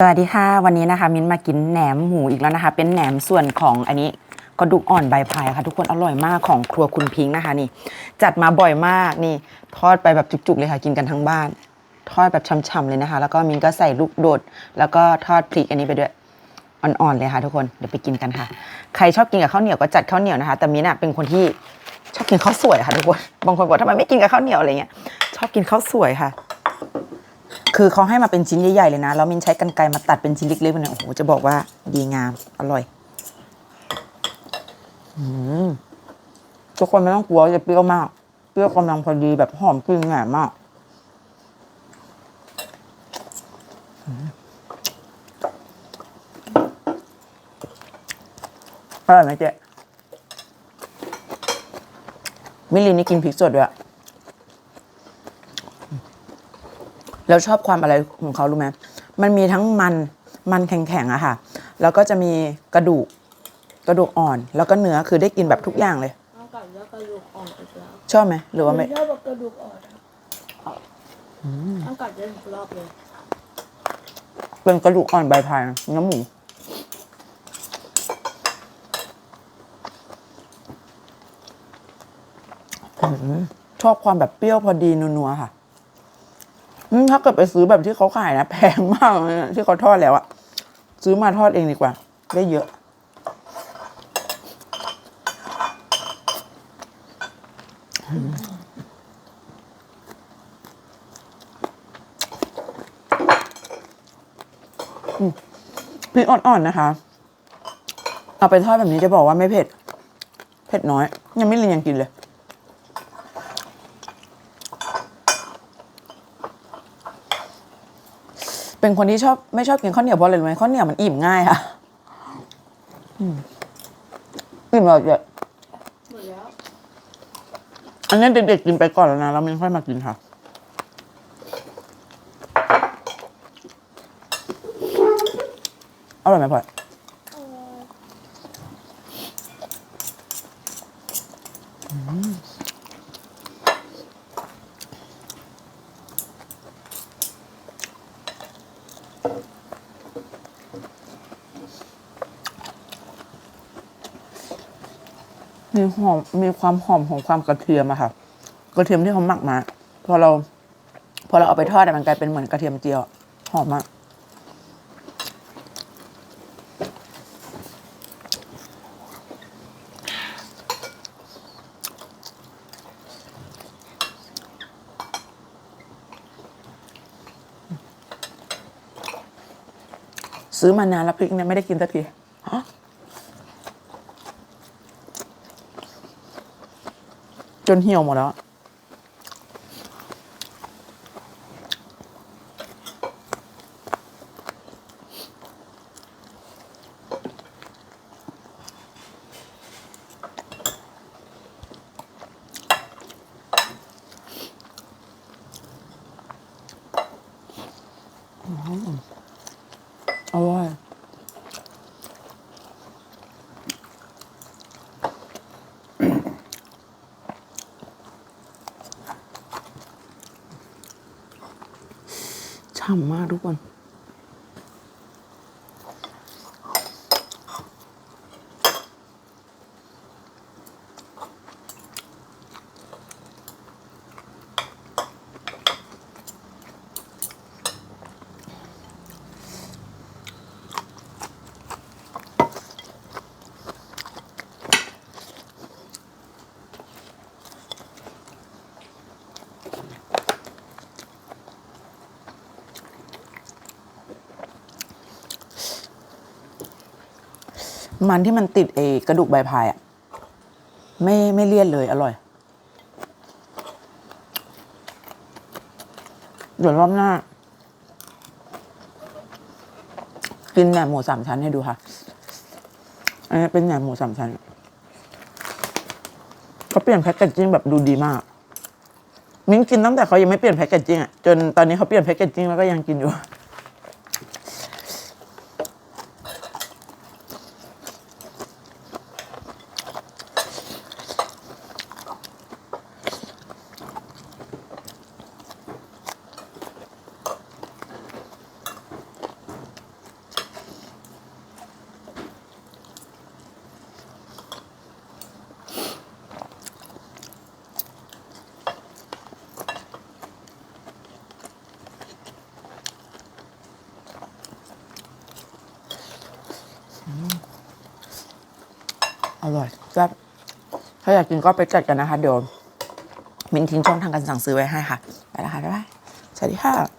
สวัสดีค่ะ วันนี้นะคะ มิ้นมากินแหนมหมูอีกแล้วนะคะ เป็นแหนมส่วนของอันนี้กระดูกอ่อนใบพายค่ะ ทุกคนอร่อยมากของครัวคุณพิงค์นะคะนี่ จัดมาบ่อยมากนี่ ทอดไปแบบจุกๆเลยค่ะกินกันทั้งบ้าน ทอดแบบช่ำๆเลยนะคะ แล้วก็มิ้นก็ใส่ลูกโดด แล้วก็ทอดพริกอันนี้ไปด้วยอ่อนๆเลยค่ะ ทุกคนเดี๋ยวไปกินกันค่ะ ใครชอบกินกับข้าวเหนียวก็จัดข้าวเหนียวนะคะ แต่มิ้นอะเป็นคนที่ชอบกินข้าวสวยค่ะทุกคนบางคนบอกทำไมไม่กินกับข้าวเหนียวอะไรเงี้ยชอบกินข้าวสวยค่ะ คือเขาให้มาเป็นชิ้นใหญ่ๆเลยนะ แล้วมินใช้กันไกรมาตัดเป็นชิ้นเล็กๆเนี่ยโอ้โหจะบอกว่าดีงาม อร่อยอืมทุกคนไม่ต้องกลัวจะเปรี้ยวมาก เปรี้ยวกำลังพอดีแบบหอมกลิ่นแหนมมากอร่อยไหมเจ๊มิลลินนี่กินพริกสดด้วยอะ แล้วชอบความอะไรของเขารู้ไหมมันมีทั้งมันมันแข็งๆอะค่ะ แล้วก็จะมีกระดูกกระดูกอ่อน แล้วก็เนื้อคือได้กินแบบทุกอย่างเลย เอาไก่แล้วกระดูกอ่อนอีกแล้วชอบไหมหรือว่าไม่ชอบแบบกระดูกอ่อนครับเอาไก่จะถูกรอบเลยเป็นกระดูกอ่อนใบพายเนื้อหมูอืมชอบความแบบเปรี้ยวพอดีนัวๆค่ะอืม ถ้าเกิดไปซื้อแบบที่เขาขายนะแพงมากเลยนะที่เขาทอดแล้วอะซื้อมาทอดเองดีกว่า ได้เยอะ พริกอ่อนๆนะคะ เอาไปทอดแบบนี้จะบอกว่าไม่เผ็ด เผ็ดน้อย ยังไม่ลินยังกินเลย เป็นคนที่ชอบไม่ชอบกินข้าวเหนียวเพราะอะไรรู้ไหมข้าวเหนียวมันอิ่มง่ายค่ะอิ่มแบบเยอะหมดแล้วอันนี้เด็กๆกินไปก่อนแล้วนะแล้วมันค่อยมากินค่ะอร่อยไหมพ่อย มีหอมมีความหอมของความกระเทียมอะค่ะ กระเทียมที่เขาหมักมา พอเรา พอเราเอาไปทอดมันกลายเป็นเหมือนกระเทียมเจียวหอมมากซื้อมานานแล้วพริกเนี่ยไม่ได้กินสักทีฮะ จนเหี่ยวหมดแล้วอะอร่อย ฉ่ำมากทุกคน มันที่มันติดเอกระดูกใบพายอะไม่ไม่เลี่ยนเลยอร่อย เดี๋ยวรอบหน้า กินแหนมหมูสามชั้นให้ดูค่ะ อันนี้เป็นแหนมหมูสามชั้นเขาเปลี่ยนแพ็กเกจจิ้งแบบดูดีมาก มิ้งกินตั้งแต่เขายังไม่เปลี่ยนแพ็กเกจจิ้งอะจนตอนนี้เขาเปลี่ยนแพ็กเกจจิ้งแล้วก็ยังกินอยู่ ร่อยแซ่บถ้าอยากกินก็ไปจัดกันนะคะ เดี๋ยวมินทิ้งช่องทางการสั่งซื้อไว้ให้ค่ะ ไปแล้วค่ะบ๊ายบายสวัสดีค่ะ